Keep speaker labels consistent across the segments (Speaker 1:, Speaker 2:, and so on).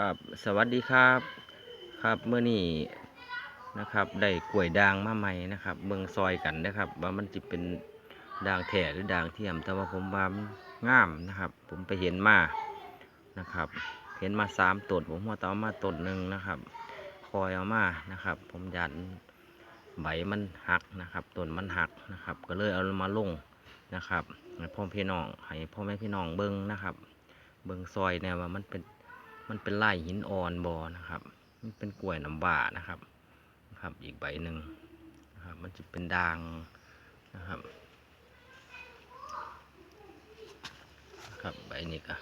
Speaker 1: ครับสวัสดีครับครับเมื่อนี้นะครับได้กล้วยด่างมาใหม่นะครับเบิ่งซอยกันนะครับ ว่ามันจะเป็นด่างแท้หรือด่างเทียมแต่ว่าผมว่ามันงามนะครับ ผมไปเห็นมานะครับ เห็นมาสามต้นผมว่าต่อมาต้นหนึ่งนะครับคอยเอามานะครับ ผมยันใบมันหักนะครับต้นมันหักนะครับ ก็เลยเอามาลงนะครับให้พ่อพี่น้องให้พ่อแม่พี่น้องเบิ่งนะครับ เบิ่งซอยแนวว่ามันเป็น มันเป็นลายหินอ่อนบอนะครับ มันเป็นกล้วยน้ำว้านะครับนะครับ อีกใบหนึ่งนะครับ มันจะเป็นด่างนะครับนะครับใบนี้ก็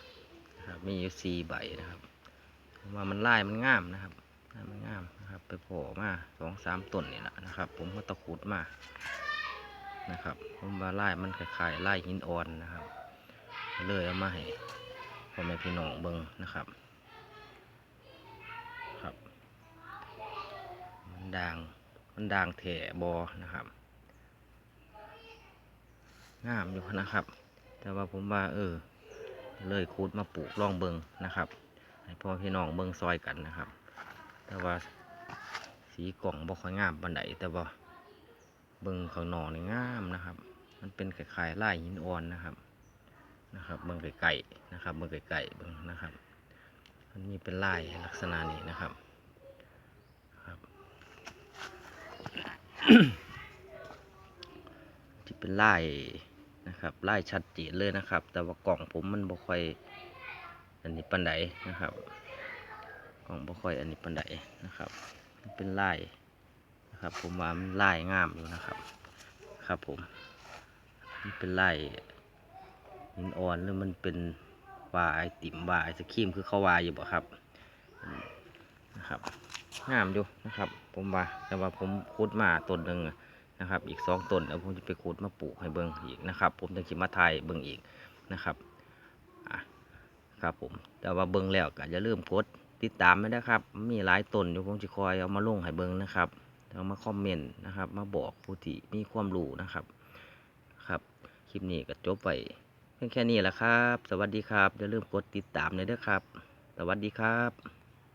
Speaker 1: นะครับมีอยู่สี่ใบนะครับว่ามันลายมันงามนะครับลายมันงามนะครับ ไปโผล่มาสองสามต้นนี่แหละนะครับ ผมก็ตะขูดมานะครับ ผมว่าลายมันคล้ายๆลายหินอ่อนนะครับ เลยเอามาให้พ่อแม่พี่น้องเบิ่งนะครับมัน ด่าง มันด่างแถบอนะครับ งามอยู่นะครับ แต่ว่าผมว่า เออ เลยคูดมาปลูกล่องเบิงนะครับ ให้พ่อพี่น้องเบิงซอยกันนะครับ แต่ว่าสีกล่องบ่ค่อยงามปันไดแต่ว่าเบิงข้างนอกนี่งามนะครับ มันเป็นคล้ายๆลายหินอ่อนนะครับ นะครับ เบิงไก่ๆนะครับ เบิงไก่ๆเบิงนะครับ มันมีเป็นลายลักษณะนี้นะครับ ที่เป็นลายนะครับลายชัดเจนเลยนะครับ แต่ว่ากล่องผมมันบ่ค่อยอันนี้ปันไดนะครับ กล่องบ่ค่อยอันนี้ปันไดนะครับ เป็นลายนะครับ ผมว่ามันลายงามอยู่นะครับ ครับผมมันเป็นลายหินอ่อนหรือมันเป็นวาไอติ่มวาไอศครีมคือเขาวาอยู่บ่ครับนะครับ งามอยู่นะครับ ผมว่าแต่ว่าผมขุดมาต้นหนึ่งนะครับ อีกสองต้นแล้วผมจะไปขุดมาปลูกให้เบิ่งอีกนะครับ ผมจะคิดมาถ่ายเบิ่งอีกนะครับครับผมแต่ว่าเบิ่งแล้วก็อย่าลืมกดติดตามไว้นะครับ มีหลายต้นอยู่ผมจะคอยเอามาลงให้เบิ่งนะครับเอามาคอมเมนต์นะครับ มาบอกผู้ที่มีความรู้นะครับครับคลิปนี้ก็จบไปเพียงแค่นี้แหละครับ สวัสดีครับอย่าลืมกดติดตามเลยด้วยครับ สวัสดีครับ